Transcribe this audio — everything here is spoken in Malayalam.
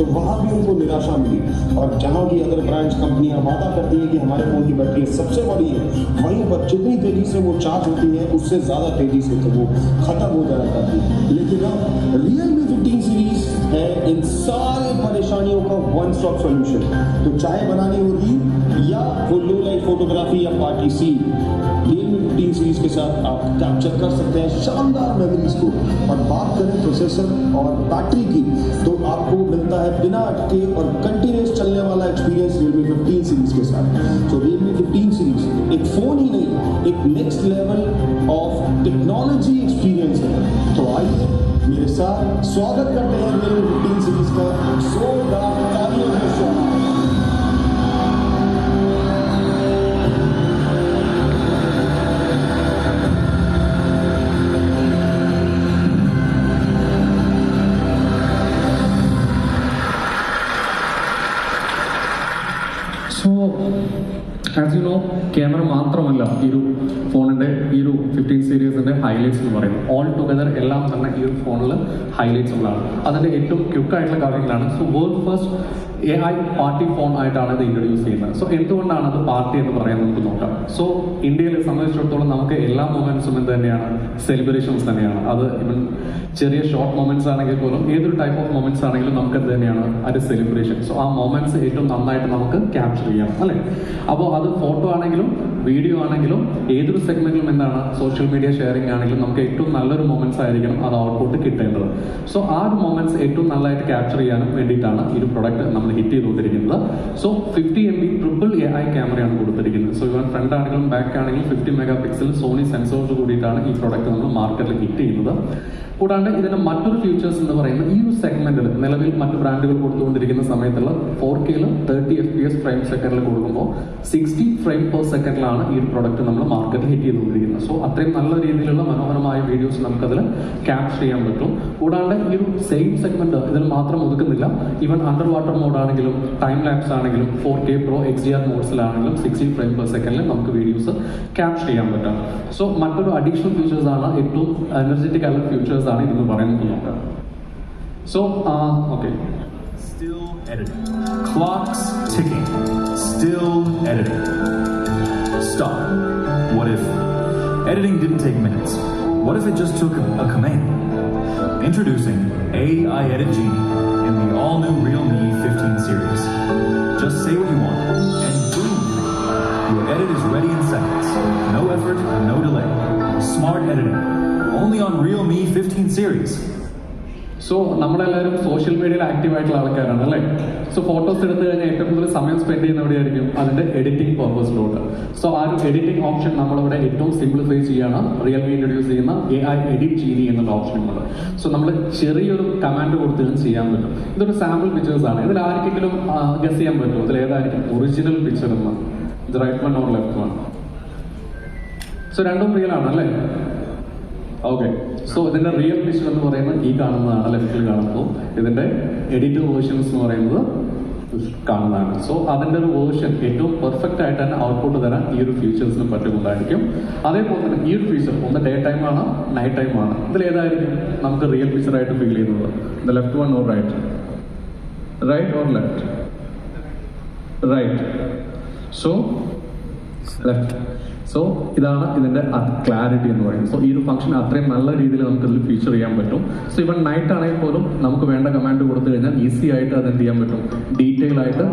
तो वहाँ भी उनको निराशा मिली। और जहाँ की अदर ब्रांच कंपनियाँ वादा करती है कि हमारे फ़ोन की बैटरी सबसे बड़ी है, वहीं पर जितनी तेज़ी से वो चार्ज होती है, उससे ज़्यादा तेज़ी से तो वो खत्म हो जाया करती है। लेकिन अब रियल मी फिफ्टीन सीरीज़ है, इन सारी वन स्टॉप सॉल्यूशन तो चाय बनानी होगी या वो लो लाइट फोटोग्राफी या पार्टी सी रियलमी फिफ्टीन सीरीज़ के साथ आप कैप्चर कर सकते हैं शानदार मेमोरीज को। और बात करें प्रोसेसर और बैटरी की तो आपको मिलता है बिना अटके और कंटिन्यूस चलने वाला एक्सपीरियंस रियलमी फिफ्टीन सीरीज़ के साथ। तो रियलमी फिफ्टीन सीरीज़ एक फ़ोन ही नहीं, एक next level of technology experience है। तो आइए मेरे साथ स्वागत करते हैं रियलमी फिफ्टीन सीरीज़ का जोरदार so as you know camera മാത്രമല്ല ഈ ഒരു ഫോണിന്റെ ഈ ഒരു ഫിഫ്റ്റീൻ സീരീസിന്റെ ഹൈലൈറ്റ്സ് എന്ന് പറയുന്നത്. ഓൾ ടുഗദർ എല്ലാം തന്നെ ഈ ഒരു ഫോണിൽ ഹൈലൈറ്റ്സ് ഉള്ളതാണ്. അതിന്റെ ഏറ്റവും ക്യുക്കായിട്ടുള്ള കാര്യങ്ങളാണ്. So world first A I party phone ആയിട്ടാണ് ഇത് ഇൻട്രൊഡ്യൂസ് ചെയ്യുന്നത്. സോ എന്തുകൊണ്ടാണ് അത് പാർട്ടി എന്ന് പറയാൻ നമുക്ക് നോക്കാം. സോ ഇന്ത്യയിൽ സംബന്ധിച്ചിടത്തോളം നമുക്ക് എല്ലാ മൊമെന്റ്സും എന്ത് തന്നെയാണ്. സെലിബ്രേഷൻസ് തന്നെയാണ്. അത് ഇവൻ ചെറിയ ഷോർട്ട് മൊമെന്റ്സ് ആണെങ്കിൽ പോലും ഏതൊരു ടൈപ്പ് ഓഫ് മൊമെന്റ്സ് ആണെങ്കിലും നമുക്ക് എന്ത് തന്നെയാണ് അത് സെലിബ്രേഷൻ സോ ആ മൊമെന്റ്സ് ഏറ്റവും നന്നായിട്ട് നമുക്ക് ക്യാപ്ചർ ചെയ്യാം അല്ലേ? അപ്പോൾ അത് ഫോട്ടോ ആണെങ്കിലും വീഡിയോ ആണെങ്കിലും ഏതൊരു സെഗ്മെന്റിലും എന്താണ്? സോഷ്യൽ മീഡിയ ഷെയറിംഗ് ആണെങ്കിലും നമുക്ക് ഏറ്റവും നല്ലൊരു മൊമെന്റ്സ് ആയിരിക്കണം അത് ഔട്ട്പുട്ട് കിട്ടേണ്ടത്. സോ ആ ഒരു മൊമെന്റ്സ് ഏറ്റവും നല്ലതായിട്ട് ക്യാപ്ചർ ചെയ്യാനും വേണ്ടിയിട്ടാണ് ഈ ഒരു പ്രൊഡക്റ്റ് നമ്മൾ ഹിറ്റ് ചെയ്ത് കൊടുത്തിരിക്കുന്നത് so fifty M B triple A I ക്യാമറയാണ് കൊടുത്തിരിക്കുന്നത്. സോ ഇവൻ ഫ്രണ്ട് ആണെങ്കിലും ബാക്ക് ആണെങ്കിലും ഫിഫ്റ്റി മെഗാ പിക്സൽ സോണി സെൻസറോട് കൂടിയിട്ടാണ് ഈ പ്രോഡക്റ്റ് നമ്മൾ മാർക്കറ്റിൽ ഹിറ്റ് ചെയ്യുന്നത്. കൂടാണ്ട് ഇതിന്റെ മറ്റൊരു ഫീച്ചേഴ്സ് എന്ന് പറയുന്നത് ഈ ഒരു സെഗ്മെന്റിൽ നിലവിൽ മറ്റു ബ്രാൻഡുകൾ കൊടുത്തുകൊണ്ടിരിക്കുന്ന സമയത്തുള്ള ഫോർ കെയിൽ thirty F P S frame സെക്കൻഡിൽ കൊടുക്കുമ്പോൾ സിക്സ്റ്റി ഫ്രെയിം പെർ സെക്കൻഡിലാണ് ഈ പ്രൊഡക്റ്റ് നമ്മൾ മാർക്കറ്റിൽ ഹിറ്റ് ചെയ്തുകൊണ്ടിരിക്കുന്നത്. സോ അത്രയും നല്ല രീതിയിലുള്ള മനോഹരമായ വീഡിയോസ് നമുക്കതിൽ ക്യാപ്ചർ ചെയ്യാൻ പറ്റും. കൂടാണ്ട് ഈ ഒരു സെയിം സെഗ്മെന്റ് ഇതിൽ മാത്രം ഒതുക്കുന്നില്ല. ഈവൻ അണ്ടർ വാട്ടർ മോഡ് ആണെങ്കിലും ടൈം ലാപ്സ് ആണെങ്കിലും four K pro X D R മോഡ്സിലാണെങ്കിലും sixty frame per സെക്കൻഡിൽ നമുക്ക് വീഡിയോസ് ക്യാപ്ചർ ചെയ്യാൻ പറ്റും. സോ മറ്റൊരു അഡീഷണൽ ആണ് ഏറ്റവും എനർജറ്റിക് ആയിട്ടുള്ള ഫീച്ചേഴ്സ് ആണ് ഇതെന്ന് പറയുന്നത് നോക്കാം so okay Still editing. Clocks ticking. Still editing. Stop. What if editing didn't take minutes? What if it just took a, a command? Introducing AI Edit Genie in the all-new Realme 15 series. Just say what you want, and boom! Your edit is ready in seconds. No effort, no delay. Smart editing. Only on Realme 15 series. So നമ്മളെല്ലാവരും സോഷ്യൽ മീഡിയയിൽ ആക്റ്റീവ് ആയിട്ടുള്ള ആൾക്കാരാണ് അല്ലേ? സോ ഫോട്ടോസ് എടുത്തു കഴിഞ്ഞാൽ ഏറ്റവും കൂടുതൽ സമയം സ്പെൻഡ് ചെയ്യുന്ന എവിടെയായിരിക്കും? അതിന്റെ എഡിറ്റിംഗ് പർപ്പസിലോട്ട് സോ ആ ഒരു എഡിറ്റിംഗ് ഓപ്ഷൻ നമ്മളിവിടെ ഏറ്റവും സിംപ്ലിഫൈ ചെയ്യാണ്. റിയൽമി ഇൻട്രൊഡ്യൂസ് ചെയ്യുന്ന എ ഐ എഡിറ്റ് ജീനി എന്നുള്ള ഓപ്ഷനുകൾ സോ നമ്മൾ ചെറിയൊരു കമാൻഡ് കൊടുത്ത് ചെയ്യാൻ പറ്റും. ഇതൊരു സാമ്പിൾ പിക്ചേഴ്സ് ആണ്. ഇതിൽ ആർക്കെങ്കിലും ഗസ് ചെയ്യാൻ പറ്റുമോ? ഇതിൽ ഏതായിരിക്കും? ഒറിജിനൽ പിക്ചർ എന്ന്. Right one or left one so രണ്ടും റിയൽ ആണ് അല്ലേ? ഓക്കെ സോ ഇതിന്റെ റിയൽ വിഷൻ എന്ന് പറയുന്നത് ഈ കാണുന്നതാണ് ലെഫ്റ്റിൽ കാണുമ്പോൾ ഇതിന്റെ എഡിറ്റ് വേർഷൻസ് എന്ന് പറയുന്നത് കാണുന്നതാണ്. സോ അതിന്റെ ഒരു വേർഷൻ ഏറ്റവും പെർഫെക്റ്റ് ആയിട്ട് തന്നെ ഔട്ട്പുട്ട് തരാൻ ഈ ഒരു ഫീച്ചേഴ്സിന് പറ്റുന്നതായിരിക്കും. അതേപോലെ തന്നെ ഈ ഒരു ഫീച്ചർ ഒന്ന് ഡേ ടൈം ആണ് നൈറ്റ് ടൈം ആണ്. ഇതിൽ ഏതായിരിക്കും നമുക്ക് റിയൽ ഫീച്ചർ ആയിട്ട് ഫീൽ ചെയ്യുന്നത്? The left one or right right or left right so left so ഇതാണ് ഇതിന്റെ ക്ലാരിറ്റി എന്ന് പറയുന്നത്. സോ ഈ ഒരു ഫംഗ്ഷൻ അത്രയും നല്ല രീതിയിൽ നമുക്ക് ഇതിൽ ഫീച്ചർ ചെയ്യാൻ പറ്റും. സോ ഇവൻ നൈറ്റ് ആണെങ്കിൽ പോലും നമുക്ക് വേണ്ട കമാൻഡ് കൊടുത്തു കഴിഞ്ഞാൽ ഈസി ആയിട്ട് അത് എന്ത് ചെയ്യാൻ പറ്റും? ഡീറ്റെയിൽ ആയിട്ട്